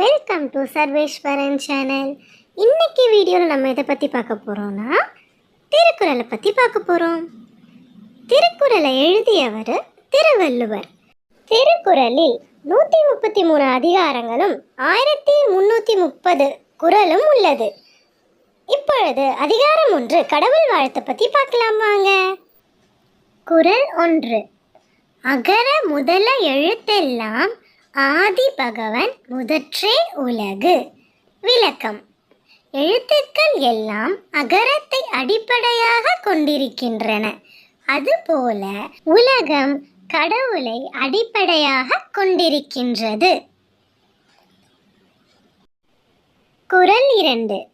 Welcome to Sarveswaran channel இன்னைக்கு வீடியோவில் நம்ம இதை பற்றி பார்க்க போகிறோம்னா திருக்குறளை பற்றி பார்க்க போகிறோம் திருக்குறளை எழுதியவர் திருவள்ளுவர். திருக்குறளில் நூற்றி முப்பத்தி மூணு அதிகாரங்களும் ஆயிரத்தி முந்நூற்றி முப்பது குறளும் உள்ளது. இப்பொழுது அதிகாரம் ஒன்று கடவுள் வாழ்த்தை பற்றி பார்க்கலாம் வாங்க. குறள் ஒன்று. அகர முதல எழுத்தெல்லாம் ஆதி பகவன் முதற்றே உலகு. விளக்கம். எழுத்துக்கள் எல்லாம் அகரத்தை அடிப்படையாக கொண்டிருக்கின்றன. அதுபோல உலகம் கடவுளை அடிப்படையாக கொண்டிருக்கின்றது. குரல் இரண்டு.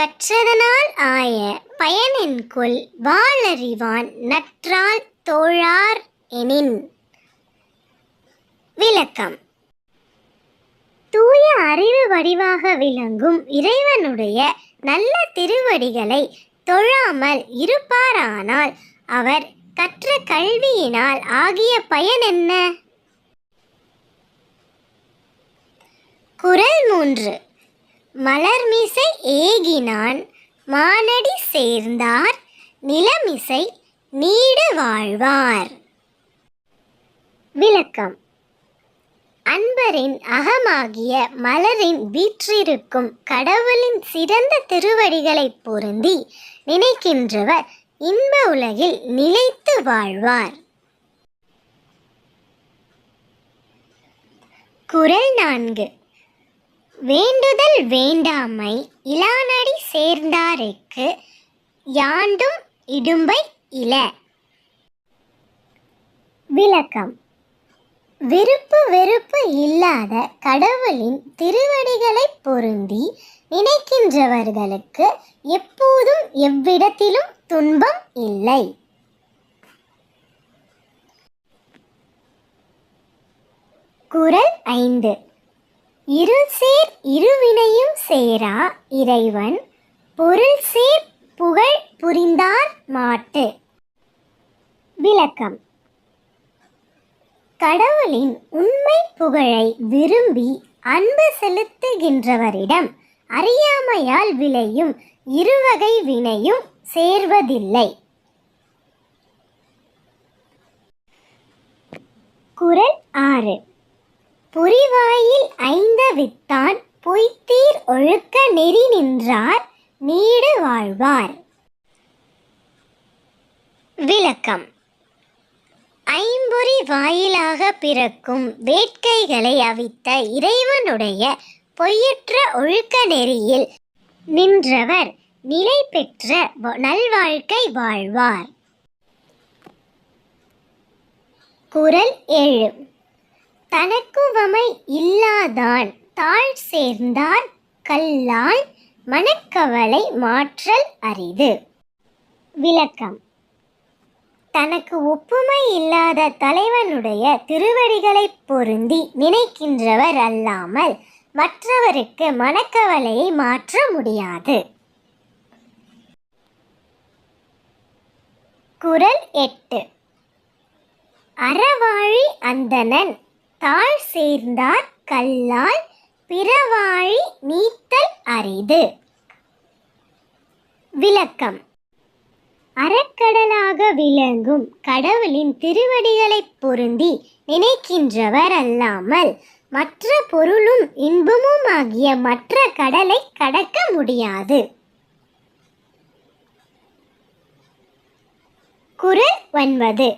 கற்றதனால் ஆய பயனென்கொள் வாழறிவான் நற்றால் தோழார் எனின். விளக்கம். தூய அறிவு வடிவாக விளங்கும் இறைவனுடைய நல்ல திருவடிகளை தொழாமல் இருப்பாரானால் அவர் கற்ற கல்வியினால் ஆகிய பயன் என்ன? குறள் மூன்று. மலர்மிசை ஏகினான் மானடி சேர்ந்தார் நிலமிசை நீடு வாழ்வார். விளக்கம். அன்பரின் அகமாகிய மலரின் வீற்றிருக்கும் கடவுளின் சிறந்த திருவடிகளைப் பொருந்தி நினைக்கின்றவர் இன்ப உலகில் நிலைத்து வாழ்வார். குரல் நான்கு. வேண்டுதல் வேண்டாமை இலானடி சேர்ந்தாருக்கு யாண்டும் இடும்பை இல. விளக்கம். விருப்பு வெறுப்பு இல்லாத கடவுளின் திருவடிகளை பொருந்தி நினைக்கின்றவர்களுக்கு எப்போதும் எவ்விடத்திலும் துன்பம் இல்லை. குறள் ஐந்து. இருள் சேர் இருவினையும் சேரா இறைவன் பொருள் சேர் புகழ் புரிந்தார் மாட்டு. விளக்கம். கடவுளின் உண்மை புகழை விரும்பி அன்பு செலுத்துகின்றவரிடம் அறியாமையால் விளையும் இருவகை வினையும் சேர்வதில்லை. குறள் ஆறு. புரிவாயில் ஐந்த வித்தான் பொய்த்தீர் ஒழுக்க நெறி நின்றார் நீடு வாழ்வார். விளக்கம். ஐம்பொறி வாயிலாக பிறக்கும் வேட்கைகளை அவித்த இறைவனுடைய பொய்யற்ற ஒழுக்க நெறியில் நின்றவர் நிலை பெற்ற நல்வாழ்க்கை வாழ்வார். குரல் ஏழு. தனக்குவமை இல்லாதான் தாழ் சேர்ந்தார் கல்லால் மனக்கவலை மாற்றல் அரிது. விளக்கம். தனக்கு ஒப்புமை இல்லாத தலைவனுடைய திருவடிகளை பொருந்தி நினைக்கின்றவர் அல்லாமல் மற்றவருக்கு மனக்கவலையை மாற்ற முடியாது. குரல் எட்டு. அறவாழி அந்தணன் தாழ் சேர்ந்தார் கல்லால் பிறவாழி நீத்தல் அரிது. விளக்கம். அறக்கடலாக விளங்கும் கடவுளின் திருவடிகளைப் பொருந்தி நினைக்கின்றவர் அல்லாமல் மற்ற பொருளும் இன்பமும் ஆகிய மற்ற கடலை கடக்க முடியாது. குரல் ஒன்பது.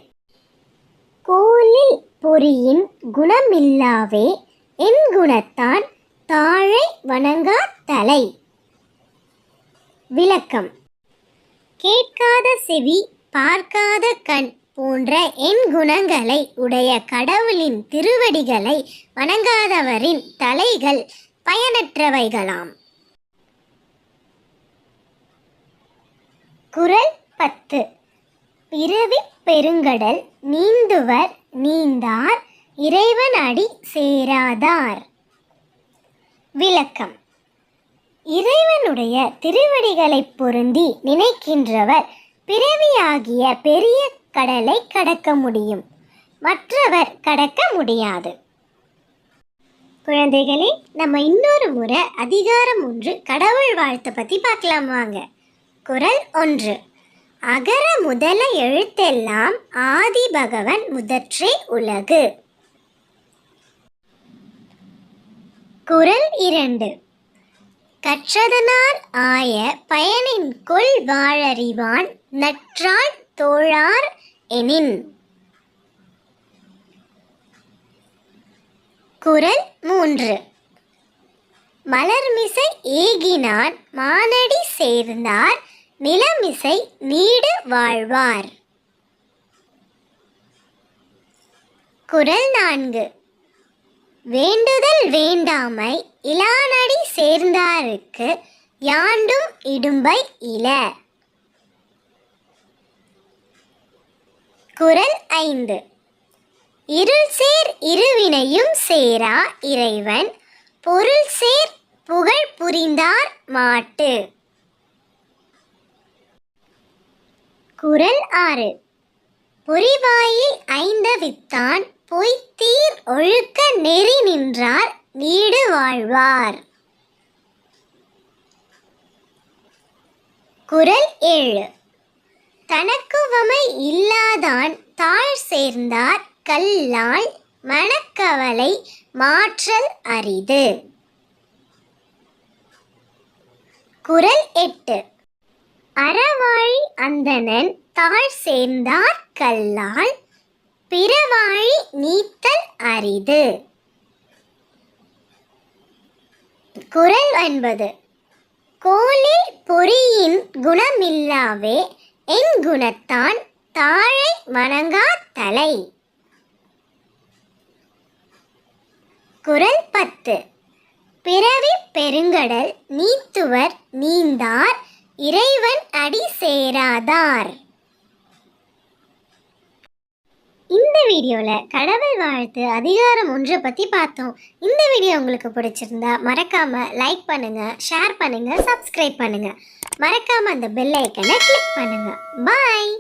கோலில் பொறியின் குணமில்லாவே என் குணத்தான் தாழை வணங்கா தலை. விளக்கம். கேட்காத செவி பார்க்காத கண் போன்ற என் குணங்களை உடைய கடவுளின் திருவடிகளை வணங்காதவரின் தலைகள் பயனற்றவைகளாம். குரல் பத்து. பிறவி பெருங்கடல் நீந்துவர் நீந்தார் இறைவன் அடி சேராதார். விளக்கம். இறைவனுடைய திருவடிகளைப் பொருந்தி நினைக்கின்றவர் பிறவியாகிய பெரிய கடலை கடக்க முடியும். மற்றவர் கடக்க முடியாது. குழந்தைகளே நம்ம இன்னொரு முறை அதிகாரம் ஒன்று கடவுள் வாழ்த்தை பற்றி பார்க்கலாம் வாங்க. குரல் ஒன்று. அகர முதல எழுத்தெல்லாம் ஆதி பகவன் முதற்றே உலகு. குரல் இரண்டு. கற்றதனார் ஆய பயனின்கொள் வாழறிவான் நற்றாள் தோழார் எனின். குரல் மூன்று. மலர்மிசை ஏகினான் மானடி சேர்ந்தார் நிலமிசை நீடு வாழ்வார். குரல் நான்கு. வேண்டுதல் வேண்டாமை இலானடி யாருக்கு யாண்டும் இடும்பை இல. குரல் ஐந்து. இருள் சேர் இருவினையும் சேரா இறைவன். பொருள் சேர் புகழ் புரிந்தார் மாட்டு. குரல் ஆறு. பொறிவாயில் ஐந்தவித்தான் பொய்த்தீர் ஒழுக்க நெறி நின்றார். நீடு வாழ்வார். குரல் ஏழு. தனக்குவமை இல்லாதான் தாழ் சேர்ந்தார் கல்லால் மனக்கவலை மாற்றல் அரிது. குரல் எட்டு. அறவாழி அந்தணன் தாழ் சேர்ந்தார் கல்லால் பிறவாழி நீத்தல் அரிது. குரல் ஒன்பது. கோலில் பொறியின் குணமில்லாவே என் குணத்தான் தாழை வணங்கா தலை? குரல் பத்து. பிறவி பெருங்கடல் நீத்துவர் நீந்தார் இறைவன் அடி சேராதார் இந்த வீடியோவில் கடவுள் வாழ்த்து அதிகாரம் ஒன்றை பற்றி பார்த்தோம். இந்த வீடியோ உங்களுக்கு பிடிச்சிருந்தா மறக்காமல் லைக் பண்ணுங்கள் ஷேர் பண்ணுங்கள் சப்ஸ்கிரைப் பண்ணுங்கள் மறக்காமல் அந்த பெல் ஐக்கனை கிளிக் பண்ணுங்கள் பாய்